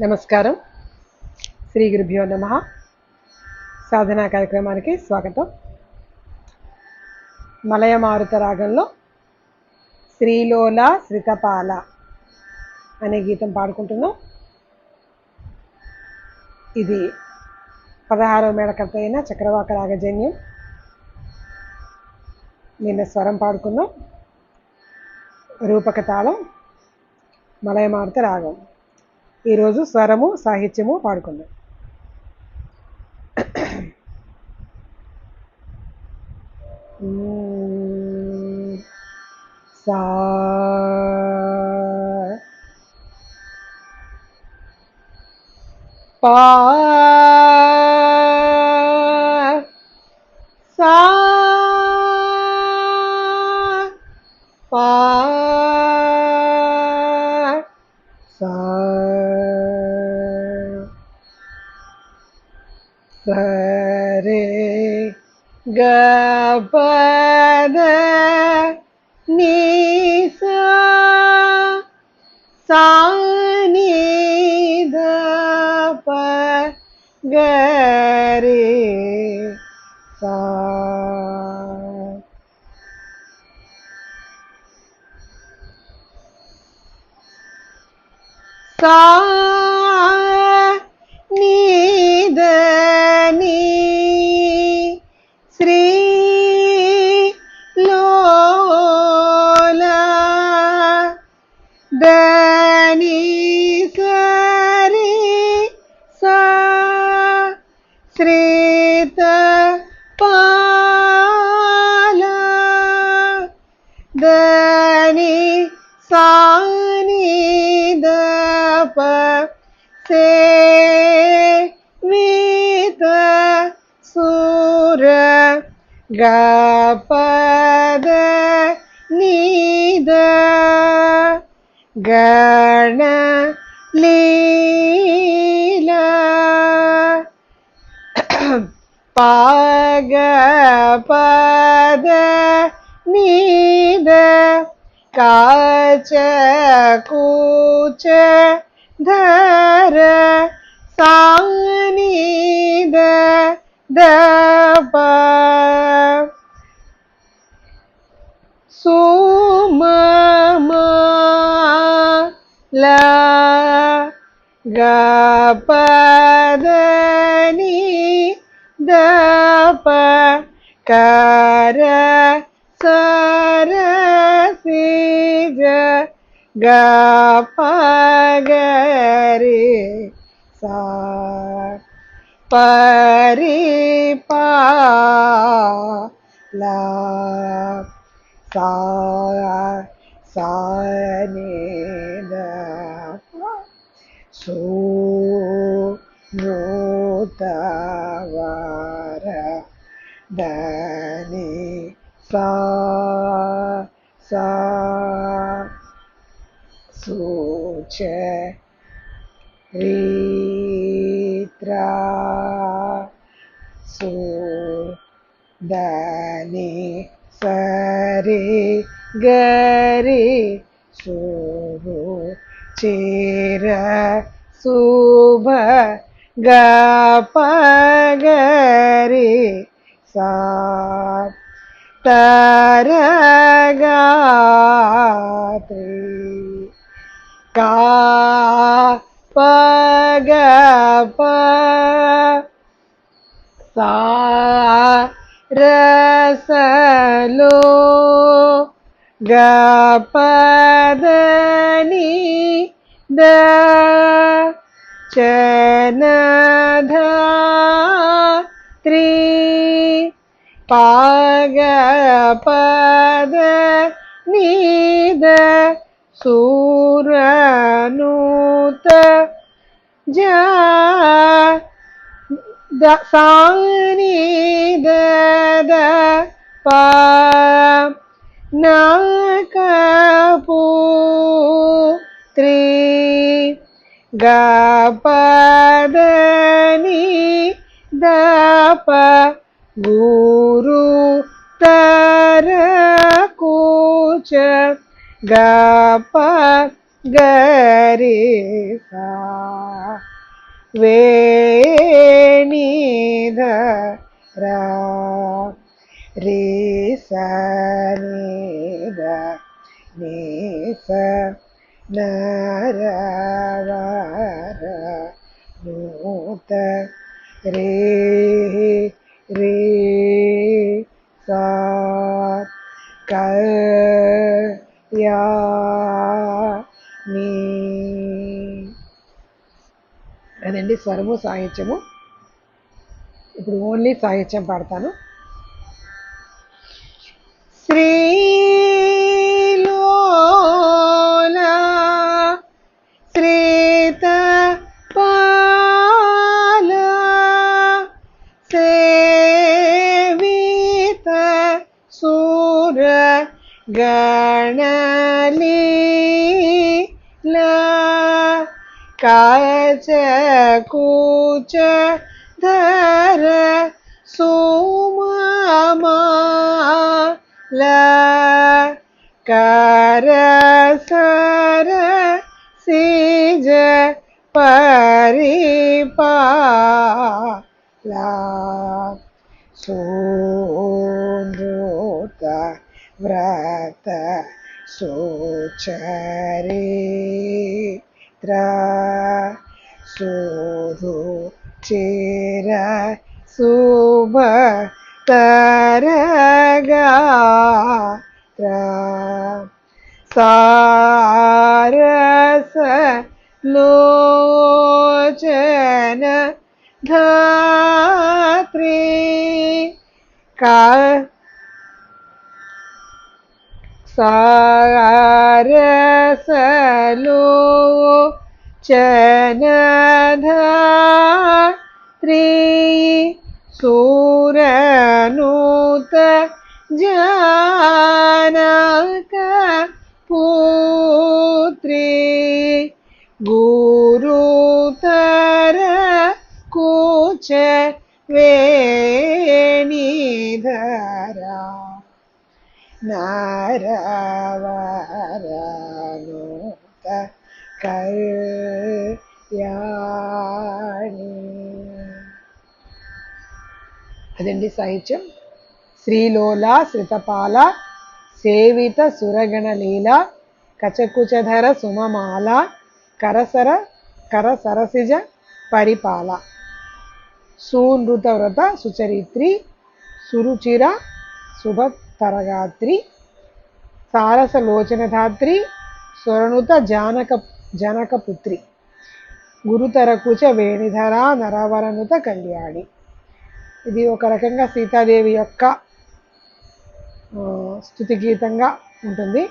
నమస్కారం. శ్రీ గురుభ్యో నమ. సాధనా కార్యక్రమానికి స్వాగతం. మలయమారుత రాగంలో శ్రీలోల శ్రితపాల అనే గీతం పాడుకుంటున్నాం. ఇది పదహారవ మేడకర్త అయిన చక్రవాక రాగజన్యం. నిన్న స్వరం పాడుకున్నాం. రూపక తాళం మలయమారుత రాగం. ఈరోజు స్వరము సాహిత్యము పాడుకుందాం. సా పా సా Sare ga ni sa sa ni da sa sa ധനിസരി ശ്രീത പാല. ധനി സാനി ദപ സേ വിത സൂര ഗപദ ഗണ ലീല പാഗപദ നീത കാച കൂച്ച ധര സാനീത ദപ സൂ ഗപദനി ദപ കര സരസിജ ഗപഗരി സ പരി പരിപാല സ സാനി सूनोतवार धनि सा सा सूच रीत्रा सू सरे गरे सुरु चिरा സൂബ ഗ പ ഗ രി സാ തരഗാത്രി കാ പ ഗ പ സാ രസലോ ഗ പദനി ദ ചനധാത്രി പാഗപദ നീത സൂരനൂത ജ സാനീത പ നകപൂത്രീ గాపదని దాప గురు తరకూచ గప గరి వేణిద రే స నూత రే రే సా కయా నీ అదండి స్వరము సాహిత్యము. ఇప్పుడు ఓన్లీ సాహిత్యం పాడతాను. ഗണലി കാച്ച കൂച്ച ധര സുമാല കര സര സീജ പരിപാല സൂ व्रात सोचरे त्रा सोधो चेरा सुब तरगा त्रा सारस लोचन धात्री का സാരസലോ ചനധാത്രീ സൂരനൂത ജാനക പൂത്രീ ഗുരുതര കൂച്ച വേണിധ నారవరనూత కళ్యాణి. అదండి సాహిత్యం. శ్రీలోల శ్రితపాల సేవిత సురగణలీల కచకుచధర సుమమాల కరసర కరసరసిజ పరిపాల. సూనృత వ్రత సుచరిత్రి సురుచిర తరగాత్రి సారసలోచనధాత్రి స్వరణుత జానక జనకపుత్రి గురుతరకుచ వేణిధర నరవరనుత కళ్యాణి. ఇది ఒక రకంగా సీతాదేవి యొక్క స్థుతి గీతంగా ఉంటుంది.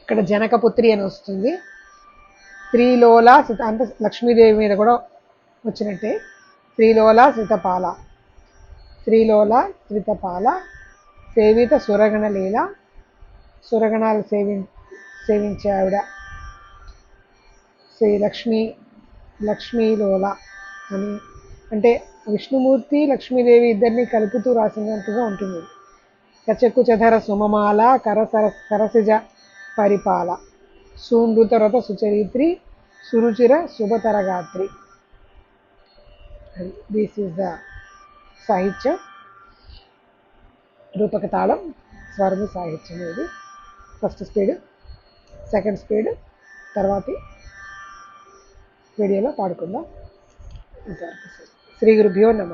ఇక్కడ జనకపుత్రి అని వస్తుంది. శ్రీలోల సీత అంటే లక్ష్మీదేవి మీద కూడా వచ్చినట్టే. శ్రీలోల సీతపాల. శ్రీలోల సీతపాల సేవిత సురగణ లీల సురగణాలు సేవి సేవించే ఆవిడ శ్రీ లక్ష్మీ లక్ష్మీలోల అని. అంటే విష్ణుమూర్తి లక్ష్మీదేవి ఇద్దరిని కలుపుతూ రాసినట్టుగా ఉంటుంది. కచకుచధర సుమమాల కరసర సరసిజ పరిపాల. సూనృతరత సుచరిత్రి సురుచిర శుభతరగాత్రి. దిస్ ఈస్ ద సాహిత్యం. రూపక తాళం స్వరము సాహిత్యం ఇది. ఫస్ట్ స్పీడ్ సెకండ్ స్పీడ్ తర్వాతి వీడియోలో పాడుకుందాం. ఇంతవరకు శ్రీ గురుభ్యో నమ.